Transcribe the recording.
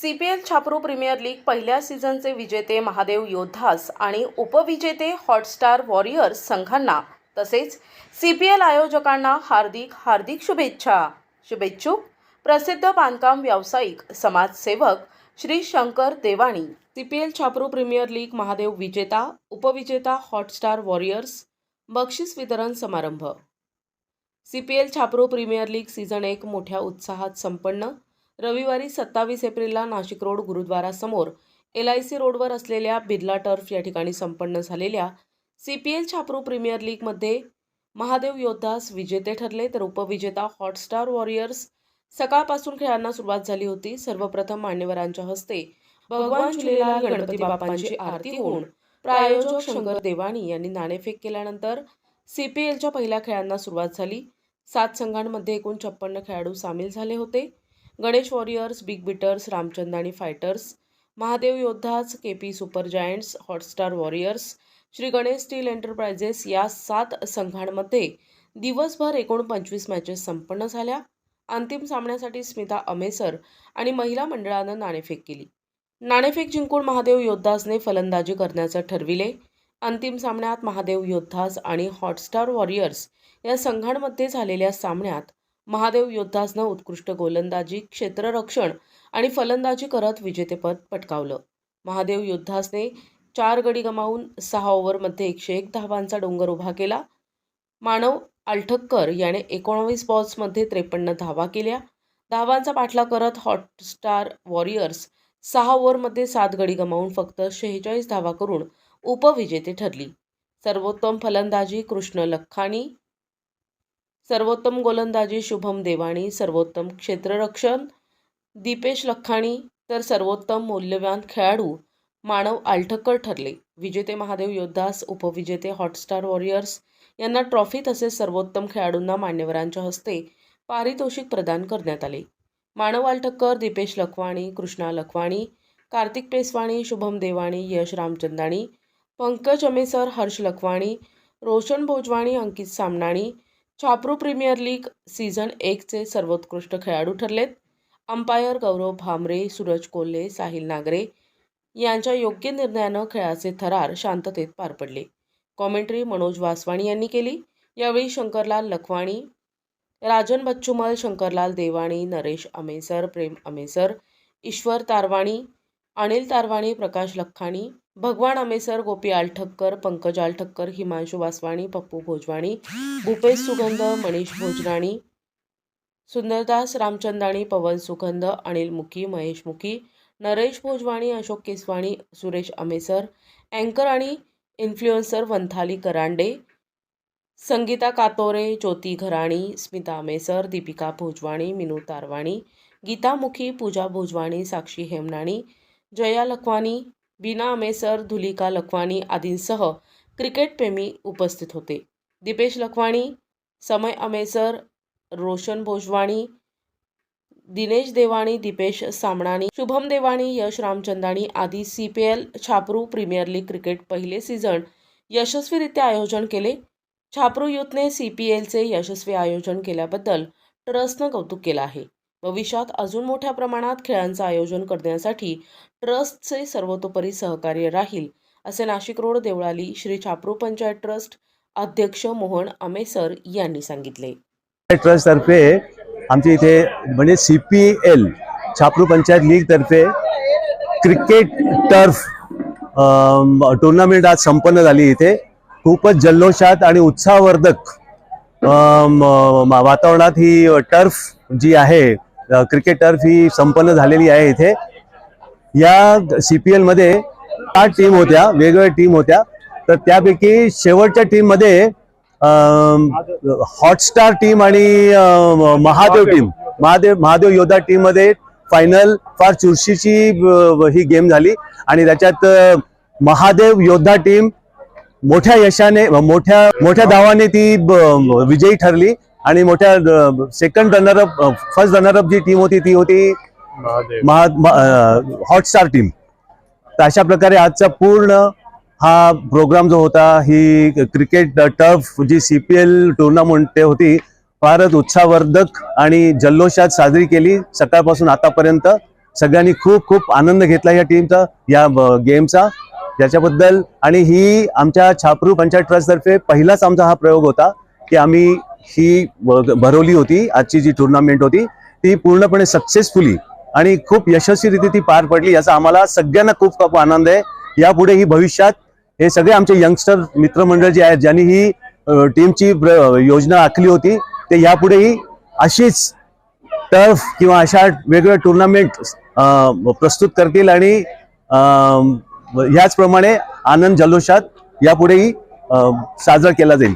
C P L Chhapru premier league पहिल्या सीझनचे विजेते महादेव योद्धास आणि उपविजेते हॉटस्टार वॉरियर्स संघांना तसेच सी पी एल आयोजकांना हार्दिक हार्दिक शुभेच्छा. शुभेच्छुक. प्रसिद्ध बांधकाम व्यावसायिक समाजसेवक Shri Shankar Devani. C P L Chhapru premier league Mahadev विजेता उपविजेता हॉटस्टार वॉरियर्स बक्षीस वितरण समारंभ. C P L Chhapru premier league season एक मोठ्या उत्साहात संपन्न. रविवारी सत्तावीस एप्रिलला नाशिक रोड गुरुद्वारासमोर एल आय सी रोडवर असलेल्या बिर्ला टर्फ या ठिकाणी संपन्न झालेल्या C P L Chhapru premier लीगमध्ये महादेव योद्धास विजेते ठरले तर उपविजेता हॉटस्टार वॉरियर्स सकाळपासून खेळांना सुरुवात झाली होती. सर्वप्रथम मान्यवरांच्या हस्ते भगवान झुलेलाल गणपती बाप्पांची आरती होऊन प्रायोजक शंकर देवाणी यांनी नाणेफेक केल्यानंतर सी पी एलच्या पहिल्या खेळांना सुरुवात झाली. सात संघांमध्ये एकूण छप्पन्न खेळाडू सामील झाले होते. Ganesh warriors big biters Ramchandani fighters Mahadev Yoddhas K P super giants Hotstar warriors Shri Ganesh steel enterprises या सात संघांमध्ये दिवसभर एकूण पंचवीस मॅचेस संपन्न झाल्या. अंतिम सामन्यासाठी स्मिता अमेसर आणि महिला मंडळानं नाणेफेक केली. नाणेफेक जिंकून महादेव योद्धासने फलंदाजी करण्याचं ठरविले. अंतिम सामन्यात महादेव योद्धास आणि हॉटस्टार वॉरियर्स या संघांमध्ये झालेल्या सामन्यात महादेव योद्धासनं उत्कृष्ट गोलंदाजी क्षेत्ररक्षण आणि फलंदाजी करत विजेतेपद पटकावलं. महादेव योद्धासने चार गडी गमावून सहा ओव्हरमध्ये एकशे एक धावांचा डोंगर उभा केला. मानव आल्ठक्कर याने एकोणावीस बॉल्समध्ये त्रेपन्न धावा केल्या. धावांचा पाठला करत हॉटस्टार वॉरियर्स सहा ओव्हरमध्ये सात गडी गमावून फक्त शेहेचाळीस धावा करून उपविजेते ठरली. सर्वोत्तम फलंदाजी कृष्ण लखानी सर्वोत्तम गोलंदाजी शुभम देवाणी सर्वोत्तम क्षेत्ररक्षण दीपेश लखाणी तर सर्वोत्तम मौल्यवान खेळाडू मानव आल्ठक्कर ठरले. विजेते महादेव योद्धास उपविजेते हॉटस्टार वॉरियर्स यांना ट्रॉफी तसेच सर्वोत्तम खेळाडूंना मान्यवरांच्या हस्ते पारितोषिक प्रदान करण्यात आले. Manav Althakkar Dipesh Lakhwani Krishna Lakhwani Kartik Peswani Shubham Devani Yash Ramchandani Pankaj Amesar Harsh Lakhwani Roshan Bhojwani Ankit Samnani Chhapru premier league season एकचे सर्वोत्कृष्ट खेळाडू ठरलेत. अंपायर गौरव भामरे सूरज कोल्हे साहिल नागरे यांच्या योग्य निर्णयानं खेळाचे थरार शांततेत पार पडले. कॉमेंट्री मनोज वासवाणी यांनी केली. यावेळी शंकरलाल लखवाणी राजन बच्चुमल शंकरलाल देवाणी नरेश अमेसर प्रेम अमेसर ईश्वर तारवाणी अनिल तारवाणी प्रकाश लखाणी भगवान अमेसर गोपी आलठक्कर पंकज आलठक्कर हिमांशू वासवाणी पप्पू भोजवाणी भूपेश सुगंध मनीष भोजराणी सुंदरदास रामचंदाणी पवन सुगंध अनिल मुखी महेश मुखी नरेश भोजवाणी अशोक केसवाणी सुरेश अमेसर अँकर आणि इन्फ्लुएन्सर वंथाली करांडे संगीता कातोरे ज्योती घराणी स्मिता अमेसर दीपिका भोजवाणी मिनू तारवाणी गीता मुखी पूजा भोजवाणी साक्षी हेमनाणी जया लखवानी बीना अमेसर धुलिका लखवानी आदींसह क्रिकेटप्रेमी उपस्थित होते. दिपेश लखवाणी समय अमेसर रोशन भोजवाणी दिनेश देवाणी दिपेश सामणानी शुभम देवाणी यश रामचंदाणी आदी C P L Chhapru premier league cricket पहिले सीझन यशस्वीरित्या आयोजन केले. छापरू युथने सी पी एलचे यशस्वी आयोजन केल्याबद्दल ट्रस्टनं कौतुक केलं आहे. भविष्यात अजून मोठ्या प्रमाणात खेळांचं आयोजन करण्यासाठी ट्रस्टचे सर्वतोपरी सहकार्य राहील असे नाशिक रोड देवळाली श्री छापरू पंचायत ट्रस्ट अध्यक्ष मोहन अमेसर यांनी सांगितले. ट्रस्टतर्फे आमच्या इथे म्हणजे C P L Chhapru panchayat league तर्फे क्रिकेट टर्फ टुर्नामेंट आज संपन्न झाली इथे. खूपच जल्लोषात आणि उत्साहवर्धक वातावरणात ही टर्फ जी आहे क्रिकेट टर्फ ही संपन्न झालेली आहे इथे. या सी पी एलमध्ये आठ टीम होत्या वेगवेगळ्या टीम होत्या. तर त्यापैकी शेवटच्या टीममध्ये हॉटस्टार टीम आणि महादेव टीम महादेव महादेव योद्धा टीममध्ये फायनल फार चुरशीची ही गेम झाली. आणि त्याच्यात महादेव योद्धा टीम मोठ्या यशाने मोठ्या मोठ्या धावाने ती विजयी ठरली. आणि मोठ्या second runner up first runner up जी टीम होती ती होती हॉटस्टार टीम तर अशा प्रकारे आजचा पूर्ण हा प्रोग्राम जो होता ही क्रिकेट टर्फ जी सी पी एल टुर्नामेंट होती फारच उत्साहवर्धक आणि जल्लोषात साजरी केली सकाळपासून आतापर्यंत. सगळ्यांनी खूप खूप आनंद घेतला या टीमचा या गेमचा याच्याबद्दल आणि ही आमच्या छापरू पंचायत ट्रस्टतर्फे पहिलाच आमचा हा प्रयोग होता की आम्ही ही भरवली होती आजची जी टुर्नामेंट होती ती पूर्णपणे सक्सेसफुली आणि खूप यशस्वीरित्या ती पार पडली याचा आम्हाला सगळ्यांना खूप खूप आनंद आहे. यापुढे ही भविष्यात हे सगळे आमचे यंगस्टर मित्रमंडळ जे आहेत ज्यांनी ही टीमची योजना आखली होती ते यापुढेही अशीच टर्फ किंवा अशा वेगवेगळ्या टुर्नामेंट प्रस्तुत करतील आणि ह्याचप्रमाणे आनंद जल्लोषात यापुढेही साजरा केला जाईल.